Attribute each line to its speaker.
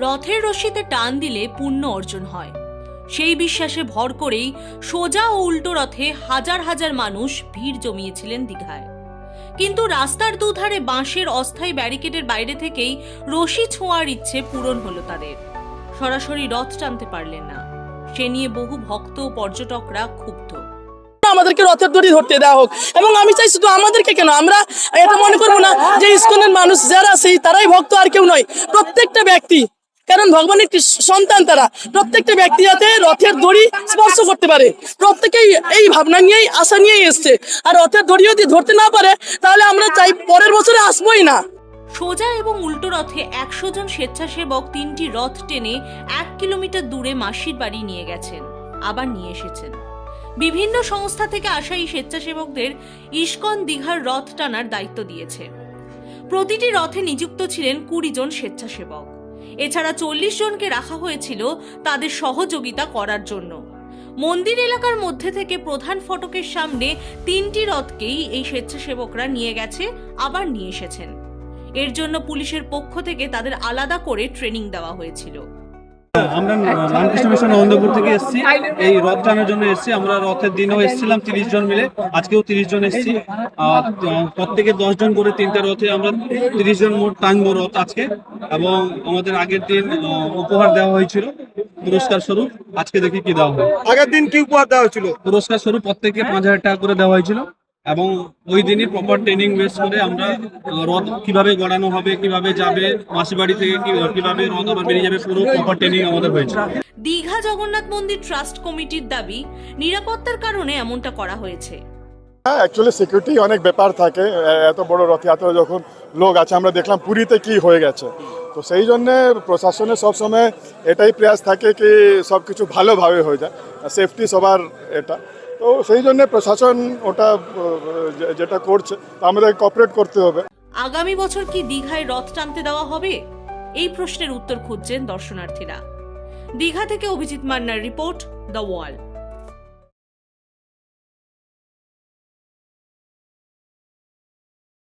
Speaker 1: রথের রশিতে টান দিলে পুণ্য অর্জন হয়। সেই বিশ্বাসে ভর করেই সোজা ও উল্টো রথে হাজার হাজার মানুষ ভিড় জমিয়েছিলেন দীঘায়। কিন্তু রাস্তার দুধারে বাঁশের অস্থায়ী ব্যারিকেডের বাইরে থেকেই রশি ছোঁয়ার ইচ্ছে পূরণ হলো তাদের। সরাসরি রথ টানতে পারলেন না। সে নিয়ে বহু ভক্ত ও পর্যটকরা ক্ষুব্ধ।
Speaker 2: আমাদেরকে রথের দড়ি ধরতে দেওয়া হোক, এবং আমি চাই শুধু আমাদেরকে কেন? আমরা এটা মনে করব না যে ইস্কনের মানুষ যারা সেই তারাই ভক্ত আর কেউ নয়, প্রত্যেকটা ব্যক্তি। কারণ ভগবানের সন্তান, তারা প্রত্যেকটা ব্যক্তি যাতে রথের দড়ি স্পর্শ করতে পারে। প্রত্যেকেই এই ভাবনা নিয়েই, আশা নিয়েই এসছে। আর রথের দড়ি যদি ধরতে না পারে, তাহলে আমরা চাই পরের বছরে আসবোই না।
Speaker 1: সোজা এবং উল্টো রথে একশো জন স্বেচ্ছাসেবক তিনটি রথ টেনে এক কিলোমিটার দূরে মাসির বাড়ি নিয়ে গেছেন, আবার নিয়ে এসেছেন। বিভিন্ন সংস্থা থেকে আসা এই স্বেচ্ছাসেবকদের ইস্কন দীঘার রথ টানার দায়িত্ব দিয়েছে। প্রতিটি রথে নিযুক্ত ছিলেন কুড়ি জন স্বেচ্ছাসেবক। এছাড়া চল্লিশ জনকে রাখা হয়েছিল তাদের সহযোগিতা করার জন্য। মন্দির এলাকার মধ্যে থেকে প্রধান ফটকের সামনে তিনটি রথকেই এই স্বেচ্ছাসেবকরা নিয়ে গেছে, আবার নিয়ে এসেছেন। এর জন্য পুলিশের পক্ষ থেকে তাদের আলাদা করে ট্রেনিং দেওয়া হয়েছিল।
Speaker 3: আমরা রামকৃষ্ণ মিশন নন্দপুর থেকে এসেছি। এই রথ টানার জন্য এসেছি। আমরা রথের দিনেও এসেছিলাম তিরিশ জন মিলে। আজকেও তিরিশ জন এসেছি। আহ, প্রত্যেকে দশ জন করে তিনটা রথে আমরা তিরিশ জন মোট টানবো রথ আজকে। এবং আমাদের আগের দিন উপহার দেওয়া হয়েছিল। পুরস্কার স্বরূপ। আজকে দেখি কি দেওয়া হয়।
Speaker 4: আগের দিন কি উপহার দেওয়া হয়েছিল?
Speaker 3: পুরস্কার স্বরূপ প্রত্যেককে পাঁচ হাজার টাকা করে দেওয়া হয়েছিল। এবং ওই দিনই প্রপার ট্রেনিং বেস করে আমরা রথ কীভাবে গড়ানো হবে কীভাবে যাবে মাসি বাড়ি থেকে কীভাবে রথ আবার বেরিয়ে যাবে পুরো প্রপার ট্রেনিং আমাদের হয়েছে।
Speaker 1: দীঘা জগন্নাথ মন্দির ট্রাস্ট কমিটির দাবি নিরাপত্তার কারণে এমনটা করা হয়েছে।
Speaker 5: হ্যাঁ অ্যাকচুয়ালি সিকিউরিটি অনেক ব্যাপার থাকে এত বড় রথযাত্রা যখন লোক আছে আমরা দেখলাম পুরীতে কি হয়ে গেছে। তো সেই জন্যে প্রশাসনের সবসময় এটাই প্রয়াস থাকে কি সব কিছু ভালোভাবে হয়ে যায় সেফটি সবার এটা। তো সেই জন্য প্রশাসন ওটা যেটা করছে আমাদের কপারেট করতে হবে।
Speaker 1: আগামী বছর কি দীঘায় রথ টানতে দেওয়া হবে? এই প্রশ্নের উত্তর খুঁজছেন দর্শনার্থীরা। দীঘা থেকে অভিজিৎ মান্নার রিপোর্ট, দ্য ওয়াল।